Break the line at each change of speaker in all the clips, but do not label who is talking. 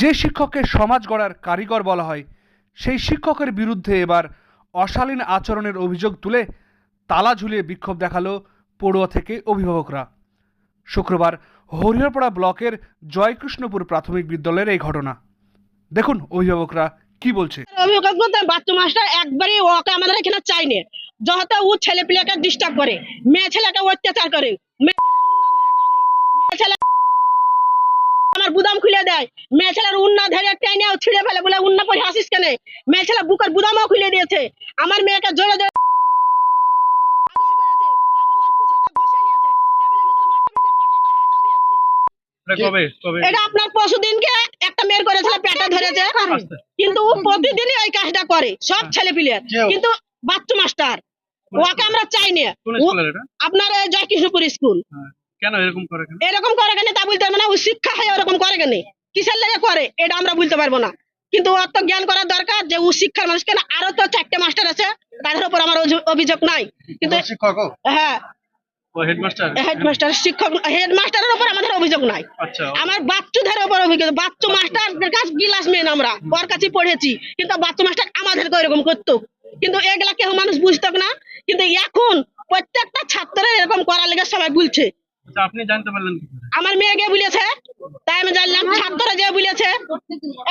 যে শিক্ষককে সমাজ গড়ার কারিগর বলা হয় সেই শিক্ষকের বিরুদ্ধে এবার অশালীন আচরণের অভিযোগ তুলে তালা ঝুলিয়ে বিক্ষোভ দেখাল পড়ুয়া থেকে অভিভাবকরা। শুক্রবার হরিহরপাড়া ব্লকের জয়কৃষ্ণপুর প্রাথমিক বিদ্যালয়ের এই ঘটনা। দেখুন অভিভাবকরা কি বলছে।
বলতে বাচ্চা মাস্টার একবারই ওকে আমাদের এখানে চাইনি যত ও ছেলে পিলেকে ডিস্টার্ব করে মেয়ে ছেলেকে অত্যাচার করে মেয়ে ছেলে বুদাম খুলে দেয়। মেয়ে ছেলের উন্না ধরে টেনে ছিঁড়ে ফেলে বলে উন্না পরে হাসিস কেন? মেয়ে ছেলে বুকের বুদামও খুলে দিয়েছে। আমার মেয়েকে জোরে জোরে এটা আপনার পরশুদিনকে একটা মেয়ের করেছিল পেটে ধরেছে। কিন্তু ও প্রতিদিনই ওই কাজটা করে সব ছেলে পিলে কিন্তু বাচ্চা মাস্টার ওকে আমরা চাই না আপনার জয়কৃষ্ণপুর স্কুল।
হ্যাঁ। কেন এরকম করে কেন?
এরকম করে কেন? তা বলতে পারব না। ও শিক্ষা হয় ওরকম করে কেন? কিসের লেগে করে? এটা আমরা বলতে পারব না। কিন্তু ওর তো জ্ঞান করার দরকার যে ও শিক্ষার মানুষ কেন? আরও তো চারটে মাস্টার আছে। তাদের উপর আমার অভিযোগ নাই। কিন্তু
শিক্ষক
হ্যাঁ।
হেডমাস্টার
হেডমাস্টার শিক্ষক হেডমাস্টারের উপর আমাদের অভিযোগ নাই।
আচ্ছা।
আমার বাচ্চুদের উপর অভিযোগ বাচ্চু মাস্টারদের কাছে গিলাস মেন আমরা। ওর কাছে পড়েছি। কিন্তু বাচ্চু মাস্টার আমাদেরকে এরকম করতো। কিন্তু এগুলা কেউ মানুষ বুঝতো না। কিন্তু এখন প্রত্যেকটা ছাত্রের এরকম করার লেগে সবাই বলছে।
আপনি জানতে পারলেন কি করে?
আমার মেয়ে গিয়ে বলেছে তাই আমি জানলাম ছাত্ররা যে বলেছে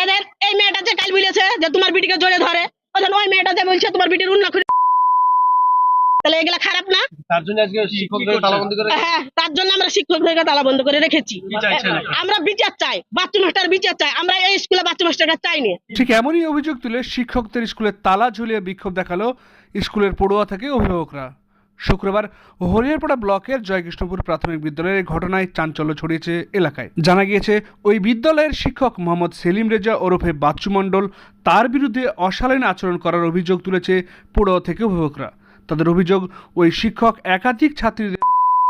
এদের এই মেয়েটা যে কাল বলেছে যে তোমার বিটিকে জড়ে ধরে ওই মেয়েটা যে বলছে তোমার বিটির উন্না খুলে তাহলে এগুলা খারাপ না?
তার জন্য আজকে শিক্ষকদের তালাবন্দি করে
হ্যাঁ তার জন্য আমরা শিক্ষকদেরকে তালা বন্ধ করে রেখেছি? আমরা বিচার চাই বাচ্চু মাস্টার বিচার চাই আমরা এই স্কুলে বাচ্চু মাস্টার চাইনি।
ঠিক এমনই অভিযোগ তুলে শিক্ষকদের স্কুলে তালা ঝুলিয়ে বিক্ষোভ দেখাল স্কুলের পড়ুয়া থেকে অভিভাবকরা। শুক্রবার হরিয়ারপাড়া ব্লকের জয়কৃষ্ণপুর প্রাথমিক বিদ্যালয়ের ঘটনায় চাঞ্চল্য ছড়িয়েছে এলাকায়। জানা গিয়েছে, ওই বিদ্যালয়ের শিক্ষক মোহাম্মদ সেলিম রেজা ওরফে বাচ্চু মণ্ডল তার বিরুদ্ধে অশালীন আচরণ করার অভিযোগ তুলেছে পুরো থেকে অভিভাবকরা। তাদের অভিযোগ, ওই শিক্ষক একাধিক ছাত্রীদের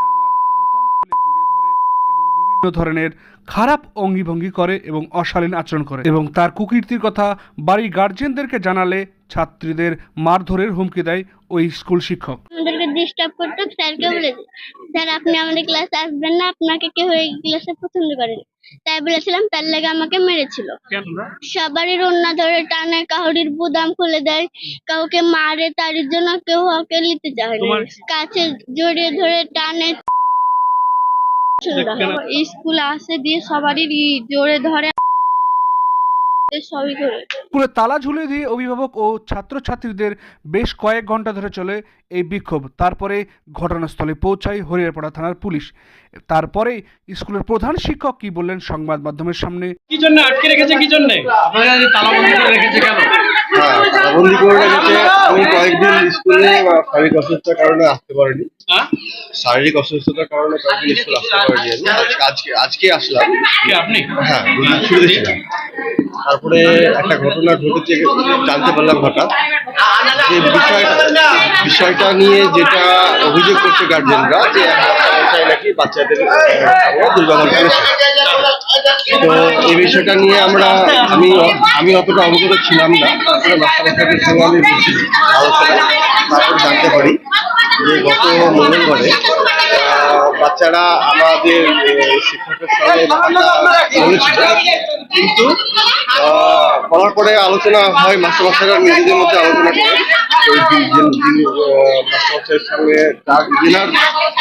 জামার বোতাম খুলে জড়িয়ে ধরে এবং বিভিন্ন ধরনের খারাপ অঙ্গিভঙ্গি করে এবং অশালীন আচরণ করে এবং তার কুকীর্তির কথা বাড়ির গার্জেনদেরকে জানালে ছাত্রীদের মারধরের হুমকি দেয় ওই স্কুল শিক্ষক।
আমাদেরকে ডিস্টার্ব করতো স্যারকে বলেছে স্যার আপনি আমাদের ক্লাসে আসবেন না আপনাকে কেউ এই ক্লাসে পছন্দ করে না। তাই বলেছিলাম তার লাগে আমাকে মেরেছিল। সবারই রন্না ধরে টানে কাহুরির বুদাম খুলে দেয় কাউকে মারে তার জন্য কেউ ওকে নিতে চায় কাছে জড়িয়ে ধরে টানে। স্কুল আসে দিয়ে সবারই জোরে ধরে সবই করে
স্কুলে তালা ঝুলিয়ে দিয়ে অভিভাবক ও ছাত্রছাত্রীদের বেশ কয়েক ঘণ্টা ধরে চলে এই বিক্ষোভ। তারপরে ঘটনাস্থলে পৌঁছায় হরিয়ারপাড়া থানার পুলিশ। তারপরে স্কুলের প্রধান শিক্ষক কি বললেন সংবাদ মাধ্যমের সামনে?
কি জন্য আটকে রেখেছে কি জন্য? আপনারা যে তালাবন্দি করে রেখেছে কেন?
হ্যাঁ, তালাবন্দি করে রেখেছে। আমি কয়েকদিন স্কুলে আহ, শারীরিক অসুস্থতার কারণে আসতে পারিনি।
হ্যাঁ।
শারীরিক অসুস্থতার কারণে কয়েকদিন স্কুল আসতে পারিনি আমি। আজকে- আজকে আসলাম।
আপনি?
হ্যাঁ দুদিন ছিলাম। তারপরে একটা ঘটনা ঘটেছে জানতে পারলাম হঠাৎ। যে বিষয়টা বিষয়টা নিয়ে যেটা অভিযোগ করছে গার্জেনরা যে বাচ্চা নাকি বাচ্চাদের দুর্ব্যবহার করেছে তো এই বিষয়টা নিয়ে আমরা, আমি আমি অতটা অবগত ছিলাম না। তারপরে সঙ্গে আমি আলোচনা তারপর জানতে পারি যে গত মঙ্গলবারে বাচ্চারা আমাদের শিক্ষকের সঙ্গে কিন্তু বলার পরে আলোচনা হয় মাস্টারমশাইরা নিজেদের মধ্যে আলোচনা করে মাস্টারমশাইয়ের সঙ্গে তার যেনার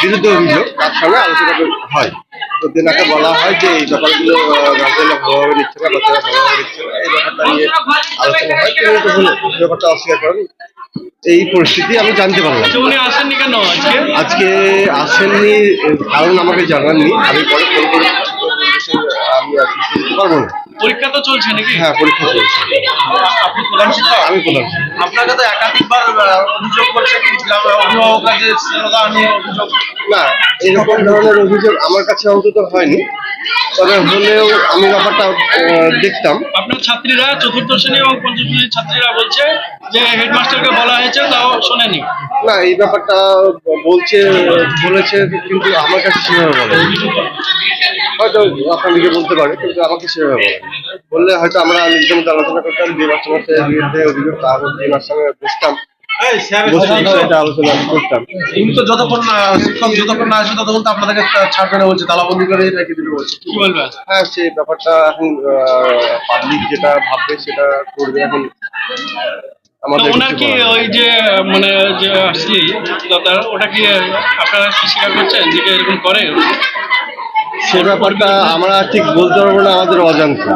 বিরুদ্ধে অভিযোগ, তার সঙ্গে আলোচনা হয়। তো তেনাকে বলা হয় যে এই ব্যাপারগুলো গার্জেনরা ভালোভাবে নিচ্ছে না বাচ্চারা ভালোভাবে নিচ্ছে না এই ব্যাপারটা নিয়ে আলোচনা হয়। তিনি তখন ব্যাপারটা অস্বীকার করেন। এই পরিস্থিতি আমি জানতে পারলাম।
আচ্ছা উনি আসেননি কেন আজকে?
আজকে আসেননি কারণ আমাকে জানাননি। আমি পরে ফোন করে আমি পারব না।
পরীক্ষা তো চলছে নাকি?
হ্যাঁ পরীক্ষা চলছে।
আপনি প্রধান শিক্ষক?
আমি প্রধান।
আপনাকে তো একাধিকবার অভিযোগ করছে কি অভিভাবকরা নিয়ে অভিযোগ?
না এরকম ধরনের অভিযোগ আমার কাছে অন্তত হয়নি। তবে হলেও আমি ব্যাপারটা দেখতাম।
আপনার ছাত্রীরা চতুর্থ শ্রেণি এবং পঞ্চম শ্রেণির ছাত্রীরা বলছে যে হেডমাস্টারকে বলা হয়েছে তাও শোনেনি।
না এই ব্যাপারটা বলছে বলেছে কিন্তু আমার কাছে সেভাবে বলে হয়তো বলতে পারে কিন্তু আমাকে সেভাবে বললে হয়তো আমরা নিজেদের মধ্যে আলোচনা করতাম যে মাস্টার মাস্টারের বিরুদ্ধে অভিযোগ তার সঙ্গে বসতাম আলোচনা করতাম।
উনি তো যতক্ষণ শিক্ষক যতক্ষণ না আসে ততক্ষণ তো আপনাদেরকে বলছে তালাবন্দি করে রেখে দিতে বলছে।
কি বলবে?
হ্যাঁ সে ব্যাপারটা এখন পাবলিক যেটা ভাববে সেটা করবে এখন। আমাদের
ওনার কি ওই যে মানে যে আসলি ওটা কি আপনারা কি স্বীকার করছেন যে এরকম করে?
সে ব্যাপারটা আমরা ঠিক বলতে পারব না আমাদের অজান্তে।